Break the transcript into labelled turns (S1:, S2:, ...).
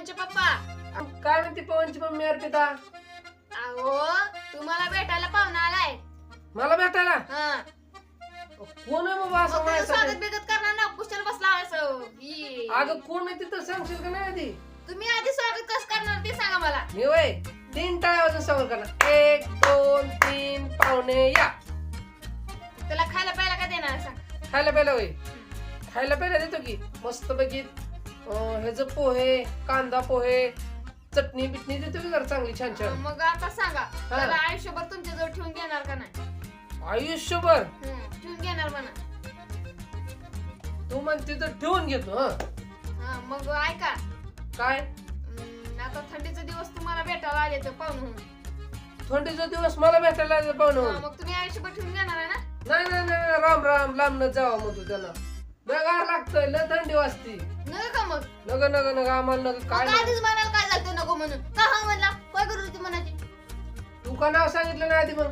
S1: पवनचे पप्पा.
S2: काय म्हणते पवनची मम्मी अर्पिता?
S1: अहो तुम्हाला भेटायला पाहुणा आलाय.
S2: मला भेटायला?
S1: हा.
S2: कोण आहे बाबा असं
S1: मग स्वागत
S2: माझ्यासाठी?
S1: बिगत करणार ना? कुशल बसला असं.
S2: अगं कोण आहे तिथं? सांगशील का नाही आधी?
S1: तुम्ही आधी स्वागत कसं करणार ते सांगा मला.
S2: मी वय तीन टाळ्या वाजून समोर करणार. एक दोन तीन पाहुणे या.
S1: त्याला खायला प्यायला का देणार सांग.
S2: खायला प्यायला होय. खायला प्यायला देतो की. मस्त बघित ह्याच पोहे कांदा पोहे चटणी बिटणी देतो की जरा चांगली छान छान?
S1: मग आता सांगा त्याला आयुष्यभर तुमच्या जवळ ठेवून घेणार का नाही?
S2: आयुष्यभर?
S1: हम्म, ठेवून घेणार म्हणा.
S2: तू म्हणते तर ठेवून घेतो हा.
S1: हा मग ऐका.
S2: काय?
S1: हम्म, आता थंडीचे दिवस तुम्हाला भेटायला आले तर पाहुणे म्हणून
S2: थंडीचा दिवस मला भेटायला आले पाहुणे
S1: हा, मग तुम्ही आयुष्यभर ठेवून घेणार आहे ना?
S2: नाही नाही नाही राम राम लांब न जावा म्हणतो त्याला. बेगार लागतोय लय थंडी वाजती.
S1: नका का मग?
S2: नग नग नग आम्हाला नग काय
S1: मग. आधीच म्हणाल काय झालं नको म्हणून. का हा म्हणला. काय करू ती म्हणायची
S2: तू का नाव सांगितलं नाही आधी मग?